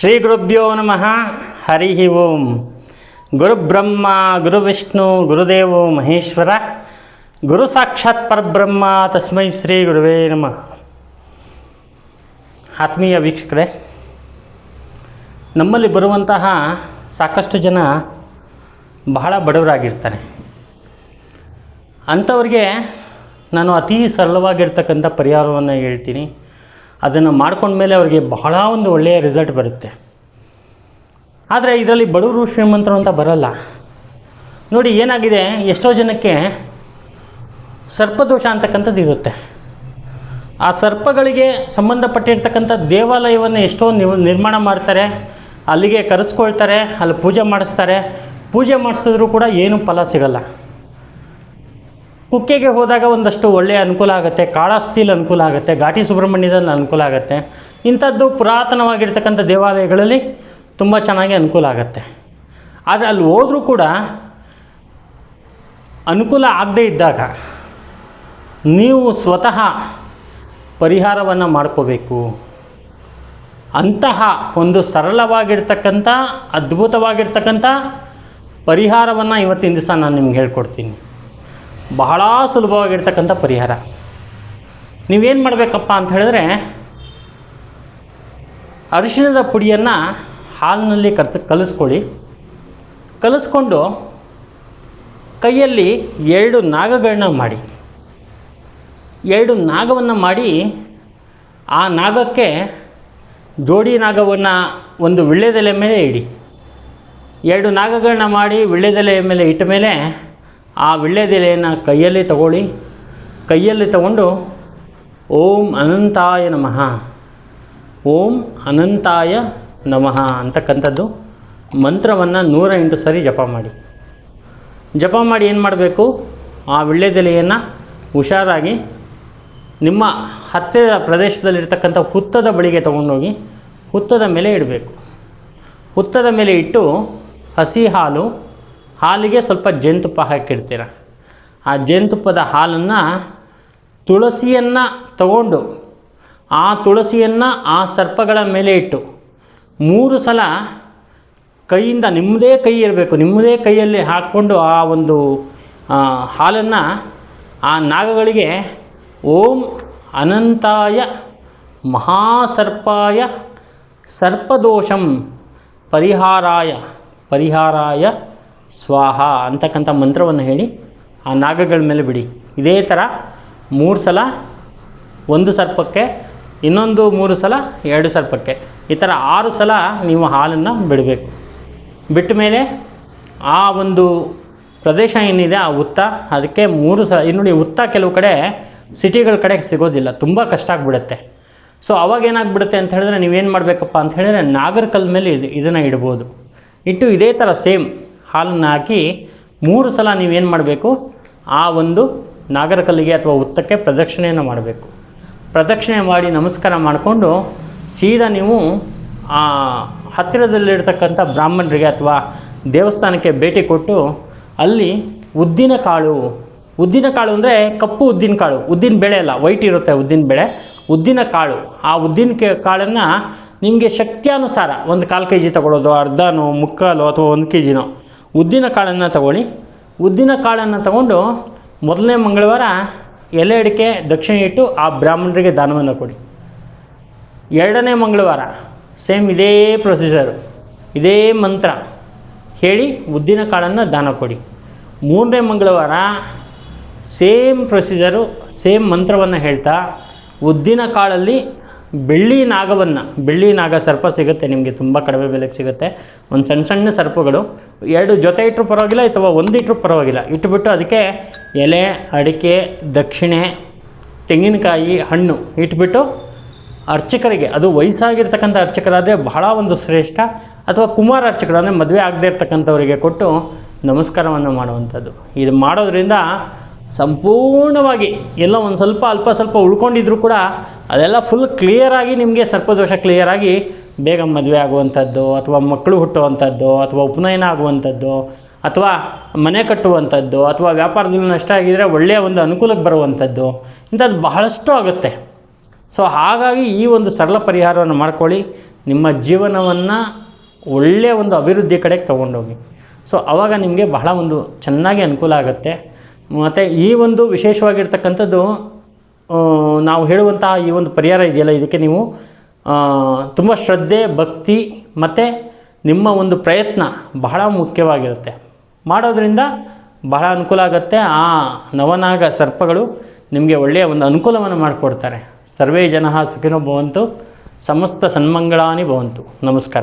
ಶ್ರೀ ಗುರುಭ್ಯೋ ನಮಃ. ಹರಿ ಓಂ. ಗುರುಬ್ರಹ್ಮ ಗುರುವಿಷ್ಣು ಗುರುದೇವೋ, ಮಹೇಶ್ವರ, ಗುರು ಸಾಕ್ಷಾತ್ ಪರಬ್ರಹ್ಮ, ತಸ್ಮೈ ಶ್ರೀ ಗುರುವೇ ನಮಃ. ಆತ್ಮೀಯ ವೀಕ್ಷಕರೇ, ನಮ್ಮಲ್ಲಿ ಬರುವಂತಹ ಸಾಕಷ್ಟು ಜನ ಬಹಳ ಬಡವರಾಗಿರ್ತಾರೆ. ಅಂಥವ್ರಿಗೆ ನಾನು ಅತೀ ಸರಳವಾಗಿರ್ತಕ್ಕಂಥ ಪರಿಹಾರವನ್ನು ಹೇಳ್ತೀನಿ. ಅದನ್ನು ಮಾಡ್ಕೊಂಡ್ಮೇಲೆ ಅವರಿಗೆ ಬಹಳ ಒಂದು ಒಳ್ಳೆಯ ರಿಸಲ್ಟ್ ಬರುತ್ತೆ. ಆದರೆ ಇದರಲ್ಲಿ ಬಡವರು ಶ್ರೀಮಂತರು ಅಂತ ಬರಲ್ಲ. ನೋಡಿ ಏನಾಗಿದೆ? ಎಷ್ಟೋ ಜನಕ್ಕೆ ಸರ್ಪದೋಷ ಅಂತಕ್ಕಂಥದ್ದು ಇರುತ್ತೆ. ಆ ಸರ್ಪಗಳಿಗೆ ಸಂಬಂಧಪಟ್ಟಿರ್ತಕ್ಕಂಥ ದೇವಾಲಯವನ್ನು ಎಷ್ಟೋ ನಿರ್ಮಾಣ ಮಾಡ್ತಾರೆ. ಅಲ್ಲಿಗೆ ಕರೆಸ್ಕೊಳ್ತಾರೆ, ಅಲ್ಲಿ ಪೂಜೆ ಮಾಡಿಸ್ತಾರೆ. ಪೂಜೆ ಮಾಡಿಸಿದ್ರೂ ಕೂಡ ಏನೂ ಫಲ ಸಿಗಲ್ಲ. ಕುಕ್ಕೆಗೆ ಹೋದಾಗ ಒಂದಷ್ಟು ಒಳ್ಳೆಯ ಅನುಕೂಲ ಆಗುತ್ತೆ ಕಾಳಹಸ್ತಿಲಿ ಅನುಕೂಲ ಆಗುತ್ತೆ, ಘಾಟಿ ಸುಬ್ರಹ್ಮಣ್ಯದಲ್ಲಿ ಅನುಕೂಲ ಆಗುತ್ತೆ. ಇಂಥದ್ದು ಪುರಾತನವಾಗಿರ್ತಕ್ಕಂಥ ದೇವಾಲಯಗಳಲ್ಲಿ ತುಂಬ ಚೆನ್ನಾಗಿ ಅನುಕೂಲ ಆಗುತ್ತೆ. ಆದರೆ ಅಲ್ಲಿ ಹೋದರೂ ಕೂಡ ಅನುಕೂಲ ಆಗದೇ ಇದ್ದಾಗ ನೀವು ಸ್ವತಃ ಪರಿಹಾರವನ್ನು ಮಾಡ್ಕೋಬೇಕು. ಅಂತಹ ಒಂದು ಸರಳವಾಗಿರ್ತಕ್ಕಂಥ, ಅದ್ಭುತವಾಗಿರ್ತಕ್ಕಂಥ ಪರಿಹಾರವನ್ನು ಇವತ್ತಿನ ದಿವಸ ನಾನು ನಿಮ್ಗೆ ಹೇಳ್ಕೊಡ್ತೀನಿ. ಬಹಳ ಸುಲಭವಾಗಿರ್ತಕ್ಕಂಥ ಪರಿಹಾರ. ನೀವೇನು ಮಾಡಬೇಕಪ್ಪ ಅಂತ ಹೇಳಿದ್ರೆ, ಅರಿಶಿಣದ ಪುಡಿಯನ್ನು ಹಾಲಿನಲ್ಲಿ ಕರ್ತ, ಕಲಿಸ್ಕೊಳ್ಳಿ. ಕಲಿಸ್ಕೊಂಡು ಕೈಯಲ್ಲಿ ಎರಡು ನಾಗಗಳನ್ನ ಮಾಡಿ. ಎರಡು ನಾಗವನ್ನು ಮಾಡಿ, ಆ ನಾಗಕ್ಕೆ ಜೋಡಿ ನಾಗವನ್ನು ಒಂದು ವಿಳ್ಳೆದೆಲೆ ಮೇಲೆ ಇಡಿ. ಎರಡು ನಾಗಗಳನ್ನ ಮಾಡಿ ವಿಳ್ಳೆದೆಲೆಯ ಮೇಲೆ ಇಟ್ಟ ಮೇಲೆ ಆ ವಿಳ್ಳೆದೆಲೆಯನ್ನು ಕೈಯಲ್ಲಿ ತಗೊಳ್ಳಿ. ಕೈಯಲ್ಲಿ ತಗೊಂಡು, ಓಂ ಅನಂತಾಯ ನಮಃ. ಓಂ ಅನಂತಾಯ ನಮಃ ಅಂತಕ್ಕಂಥದ್ದು ಮಂತ್ರವನ್ನು ನೂರ ಎಂಟು ಸರಿ ಜಪ ಮಾಡಿ. ಜಪ ಮಾಡಿ ಏನು ಮಾಡಬೇಕು? ಆ ವಿಳ್ಳೆದೆಲೆಯನ್ನು ಹುಷಾರಾಗಿ ನಿಮ್ಮ ಹತ್ತಿರದ ಪ್ರದೇಶದಲ್ಲಿರ್ತಕ್ಕಂಥ ಹುತ್ತದ ಬಳಿಗೆ ತೊಗೊಂಡೋಗಿ ಹುತ್ತದ ಮೇಲೆ ಇಡಬೇಕು. ಹುತ್ತದ ಮೇಲೆ ಇಟ್ಟು ಹಸಿ ಹಾಲು ಹಾಲಿಗೆ ಸ್ವಲ್ಪ ಜೇನುತುಪ್ಪ ಹಾಕಿರ್ತೀರ. ಆ ಜೇನುತುಪ್ಪದ ಹಾಲನ್ನು ತುಳಸಿಯನ್ನು ತಗೊಂಡು, ಆ ತುಳಸಿಯನ್ನು ಆ ಸರ್ಪಗಳ ಮೇಲೆ ಇಟ್ಟು ಮೂರು ಸಲ ಕೈಯಿಂದ ನಿಮ್ಮದೇ ಕೈ ಇರಬೇಕು. ನಿಮ್ಮದೇ ಕೈಯಲ್ಲಿ ಹಾಕ್ಕೊಂಡು ಆ ಒಂದು ಹಾಲನ್ನು ಆ ನಾಗಗಳಿಗೆ ಓಂ ಅನಂತಾಯ ಮಹಾಸರ್ಪಾಯ ಸರ್ಪದೋಷಂ ಪರಿಹಾರಾಯ ಪರಿಹಾರಾಯ ಸ್ವಾಹ ಅಂತಕ್ಕಂಥ ಮಂತ್ರವನ್ನು ಹೇಳಿ ಆ ನಾಗಗಳ ಮೇಲೆ ಬಿಡಿ. ಇದೇ ಥರ ಮೂರು ಸಲ ಒಂದು ಸರ್ಪಕ್ಕೆ, ಇನ್ನೊಂದು ಮೂರು ಸಲ ಎರಡು ಸರ್ಪಕ್ಕೆ. ಈ ಥರ ಆರು ಸಲ ನೀವು ಹಾಲನ್ನು ಬಿಡಬೇಕು. ಬಿಟ್ಟ ಮೇಲೆ ಆ ಒಂದು ಪ್ರದೇಶ ಏನಿದೆ, ಆ ಉತ್ತ, ಅದಕ್ಕೆ ಮೂರು ಸಲ, ಇನ್ನು ನೋಡಿ ಹುತ್ತ ಕೆಲವು ಕಡೆ ಸಿಟಿಗಳ ಕಡೆ ಸಿಗೋದಿಲ್ಲ, ತುಂಬ ಕಷ್ಟ ಆಗಿಬಿಡುತ್ತೆ. ಸೊ ಅವಾಗ ಏನಾಗ್ಬಿಡುತ್ತೆ ಅಂತ ಹೇಳಿದ್ರೆ ನೀವೇನು ಮಾಡಬೇಕಪ್ಪ ಅಂತ ಹೇಳಿದ್ರೆ ನಾಗರ ಕಲ್ ಮೇಲೆ ಇದು ಇದನ್ನು ಇಡ್ಬೋದು. ಇಟ್ಟು ಇದೇ ಥರ ಸೇಮ್ ಹಾಲನ್ನು ಹಾಕಿ ಮೂರು ಸಲ ನೀವೇನು ಮಾಡಬೇಕು? ಆ ಒಂದು ನಾಗರಕಲ್ಲಿಗೆ ಅಥವಾ ಹುತ್ತಕ್ಕೆ ಪ್ರದಕ್ಷಿಣೆಯನ್ನು ಮಾಡಬೇಕು. ಪ್ರದಕ್ಷಿಣೆ ಮಾಡಿ ನಮಸ್ಕಾರ ಮಾಡಿಕೊಂಡು ಸೀದಾ ನೀವು ಆ ಹತ್ತಿರದಲ್ಲಿರ್ತಕ್ಕಂಥ ಬ್ರಾಹ್ಮಣರಿಗೆ ಅಥವಾ ದೇವಸ್ಥಾನಕ್ಕೆ ಭೇಟಿ ಕೊಟ್ಟು ಅಲ್ಲಿ ಉದ್ದಿನ ಕಾಳು ಉದ್ದಿನ ಕಾಳು ಅಂದರೆ ಕಪ್ಪು ಉದ್ದಿನ ಕಾಳು, ಉದ್ದಿನ ಬೇಳೆ ಅಲ್ಲ ವೈಟ್ ಇರುತ್ತೆ ಉದ್ದಿನ ಬೇಳೆ, ಉದ್ದಿನ ಕಾಳು. ಆ ಉದ್ದಿನ ಕಾಳನ್ನು ನಿಮಗೆ ಶಕ್ತಿಯಾನುಸಾರ ಒಂದು ಕಾಲು ಕೆ ಜಿ ತೊಗೊಳ್ಳೋದು, ಅರ್ಧನೋ, ಮುಕ್ಕಾಲು ಅಥವಾ ಒಂದು ಕೆ ಜಿನೋ ಉದ್ದಿನ ಕಾಳನ್ನು ತಗೊಳ್ಳಿ. ಉದ್ದಿನ ಕಾಳನ್ನು ತಗೊಂಡು ಮೊದಲನೇ ಮಂಗಳವಾರ ಎಲೆ ಅಡಿಕೆ ದಕ್ಷಿಣ ಇಟ್ಟು ಆ ಬ್ರಾಹ್ಮಣರಿಗೆ ದಾನವನ್ನು ಕೊಡಿ. ಎರಡನೇ ಮಂಗಳವಾರ ಸೇಮ್ ಇದೇ ಪ್ರೊಸೀಜರು, ಇದೇ ಮಂತ್ರ ಹೇಳಿ ಉದ್ದಿನ ಕಾಳನ್ನು ದಾನ ಕೊಡಿ. ಮೂರನೇ ಮಂಗಳವಾರ ಸೇಮ್ ಪ್ರೊಸೀಜರು, ಸೇಮ್ ಮಂತ್ರವನ್ನು ಹೇಳ್ತಾ ಉದ್ದಿನ ಕಾಳಲ್ಲಿ ಬೆಳ್ಳಿ ನಾಗವನ್ನು, ಬೆಳ್ಳಿ ನಾಗ ಸರ್ಪ ಸಿಗುತ್ತೆ, ನಿಮಗೆ ತುಂಬ ಕಡಿಮೆ ಬೆಲೆಗೆ ಸಿಗುತ್ತೆ. ಒಂದು ಸಣ್ಣ ಸಣ್ಣ ಸರ್ಪಗಳು, ಎರಡು ಜೊತೆ ಇಟ್ಟರು ಪರವಾಗಿಲ್ಲ, ಅಥವಾ ಒಂದು ಇಟ್ಟರು ಪರವಾಗಿಲ್ಲ. ಇಟ್ಬಿಟ್ಟು ಅದಕ್ಕೆ ಎಲೆ, ಅಡಿಕೆ, ದಕ್ಷಿಣೆ, ತೆಂಗಿನಕಾಯಿ, ಹಣ್ಣು ಇಟ್ಬಿಟ್ಟು ಅರ್ಚಕರಿಗೆ, ಅದು ವಯಸ್ಸಾಗಿರ್ತಕ್ಕಂಥ ಅರ್ಚಕರಾದರೆ ಬಹಳ ಒಂದು ಶ್ರೇಷ್ಠ, ಅಥವಾ ಕುಮಾರ ಅರ್ಚಕರು ಮದುವೆ ಆಗದೇ ಇರ್ತಕ್ಕಂಥವರಿಗೆ ಕೊಟ್ಟು ನಮಸ್ಕಾರವನ್ನು ಮಾಡುವಂಥದ್ದು. ಇದು ಮಾಡೋದ್ರಿಂದ ಸಂಪೂರ್ಣವಾಗಿ ಎಲ್ಲ ಒಂದು ಸ್ವಲ್ಪ ಅಲ್ಪ ಸ್ವಲ್ಪ ಉಳ್ಕೊಂಡಿದ್ರು ಕೂಡ ಅದೆಲ್ಲ ಫುಲ್ ಕ್ಲಿಯರಾಗಿ ನಿಮಗೆ ಸರ್ಪದೋಷ ಕ್ಲಿಯರಾಗಿ ಬೇಗ ಮದುವೆ ಆಗುವಂಥದ್ದು ಅಥವಾ ಮಕ್ಕಳು ಹುಟ್ಟುವಂಥದ್ದು ಅಥವಾ ಉಪನಯನ ಆಗುವಂಥದ್ದು ಅಥವಾ ಮನೆ ಕಟ್ಟುವಂಥದ್ದು ಅಥವಾ ವ್ಯಾಪಾರದಲ್ಲಿ ನಷ್ಟ ಆಗಿದರೆ ಒಳ್ಳೆಯ ಒಂದು ಅನುಕೂಲಕ್ಕೆ ಬರುವಂಥದ್ದು ಇಂಥದ್ದು ಬಹಳಷ್ಟು ಆಗುತ್ತೆ. ಸೊ ಹಾಗಾಗಿ ಈ ಒಂದು ಸರಳ ಪರಿಹಾರವನ್ನು ಮಾಡ್ಕೊಳ್ಳಿ. ನಿಮ್ಮ ಜೀವನವನ್ನು ಒಳ್ಳೆಯ ಒಂದು ಅಭಿವೃದ್ಧಿ ಕಡೆಗೆ ತೊಗೊಂಡೋಗಿ. ಸೊ ಆವಾಗ ನಿಮಗೆ ಬಹಳ ಒಂದು ಚೆನ್ನಾಗಿ ಅನುಕೂಲ ಆಗುತ್ತೆ. ಮತ್ತು ಈ ಒಂದು ವಿಶೇಷವಾಗಿರ್ತಕ್ಕಂಥದ್ದು ನಾವು ಹೇಳುವಂತಹ ಈ ಒಂದು ಪರಿಹಾರ ಇದೆಯಲ್ಲ, ಇದಕ್ಕೆ ನೀವು ತುಂಬ ಶ್ರದ್ಧೆ, ಭಕ್ತಿ ಮತ್ತು ನಿಮ್ಮ ಒಂದು ಪ್ರಯತ್ನ ಬಹಳ ಮುಖ್ಯವಾಗಿರುತ್ತೆ. ಮಾಡೋದರಿಂದ ಬಹಳ ಅನುಕೂಲ ಆಗುತ್ತೆ. ಆ ನವನಾಗ ಸರ್ಪಗಳು ನಿಮಗೆ ಒಳ್ಳೆಯ ಒಂದು ಅನುಕೂಲವನ್ನು ಮಾಡಿಕೊಡ್ತಾರೆ. ಸರ್ವೇ ಜನ ಸುಖಿನೋ ಭವಂತು, ಸಮಸ್ತ ಸನ್ಮಂಗಳಾನಿ ಭವಂತು. ನಮಸ್ಕಾರ.